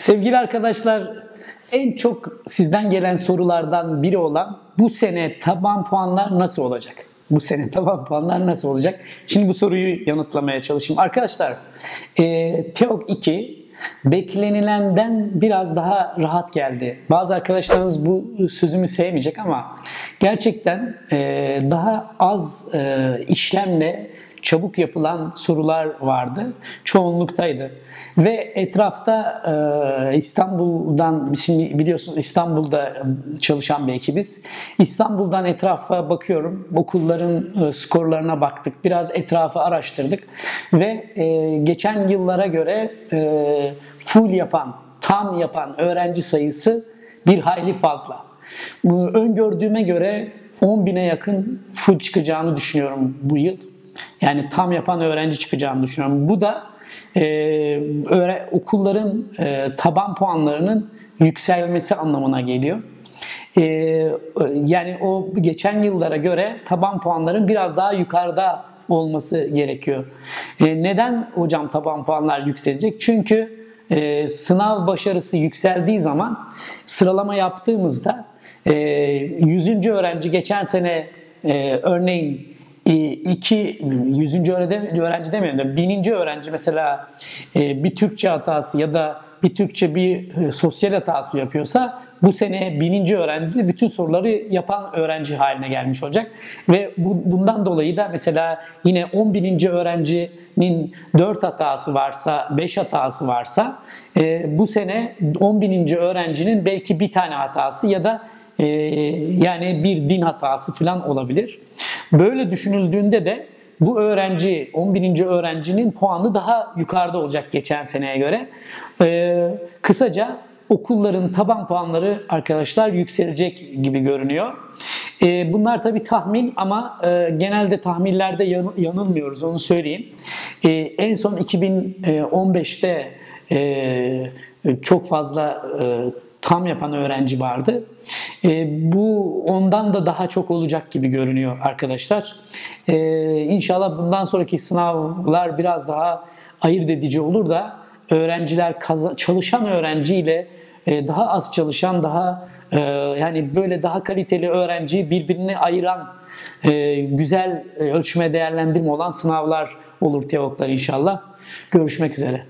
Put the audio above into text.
Sevgili arkadaşlar, en çok sizden gelen sorulardan biri olan bu sene taban puanlar nasıl olacak? Bu sene taban puanlar nasıl olacak? Şimdi bu soruyu yanıtlamaya çalışayım. Arkadaşlar, e, TEOK 2 beklenilenden biraz daha rahat geldi. Bazı arkadaşlarımız bu sözümü sevmeyecek ama gerçekten e, daha az e, işlemle çabuk yapılan sorular vardı. Çoğunluktaydı. Ve etrafta e, İstanbul'dan, şimdi biliyorsunuz İstanbul'da çalışan bir ekibiz. İstanbul'dan etrafa bakıyorum. Okulların e, skorlarına baktık. Biraz etrafı araştırdık. Ve e, geçen yıllara göre e, full yapan, tam yapan öğrenci sayısı bir hayli fazla. Öngördüğüme göre 10 bine yakın full çıkacağını düşünüyorum bu yıl. Yani tam yapan öğrenci çıkacağını düşünüyorum. Bu da e, öğre, okulların e, taban puanlarının yükselmesi anlamına geliyor. E, yani o geçen yıllara göre taban puanların biraz daha yukarıda olması gerekiyor. E, neden hocam taban puanlar yükselecek? Çünkü e, sınav başarısı yükseldiği zaman sıralama yaptığımızda e, 100. öğrenci geçen sene e, örneğin iki yüzüncü öğrenci demiyorum da bininci öğrenci mesela e, bir Türkçe hatası ya da bir Türkçe bir e, sosyal hatası yapıyorsa bu sene bininci öğrenci bütün soruları yapan öğrenci haline gelmiş olacak. Ve bu, bundan dolayı da mesela yine 10 bininci öğrencinin 4 hatası varsa, 5 hatası varsa e, bu sene 10 bininci öğrencinin belki bir tane hatası ya da ee, yani bir din hatası falan olabilir. Böyle düşünüldüğünde de bu öğrenci 11. öğrencinin puanı daha yukarıda olacak geçen seneye göre. Ee, kısaca okulların taban puanları arkadaşlar yükselecek gibi görünüyor. Ee, bunlar tabi tahmin ama e, genelde tahminlerde yanılmıyoruz onu söyleyeyim. En son 2015'te e, çok fazla e, tam yapan öğrenci vardı. E, bu ondan da daha çok olacak gibi görünüyor arkadaşlar. E, inşallah bundan sonraki sınavlar biraz daha ayırt edici olur da öğrenciler çalışan öğrenciyle e, daha az çalışan daha e, yani böyle daha kaliteli öğrenci birbirini ayıran e, güzel ölçme değerlendirme olan sınavlar olur teoklar inşallah. Görüşmek üzere.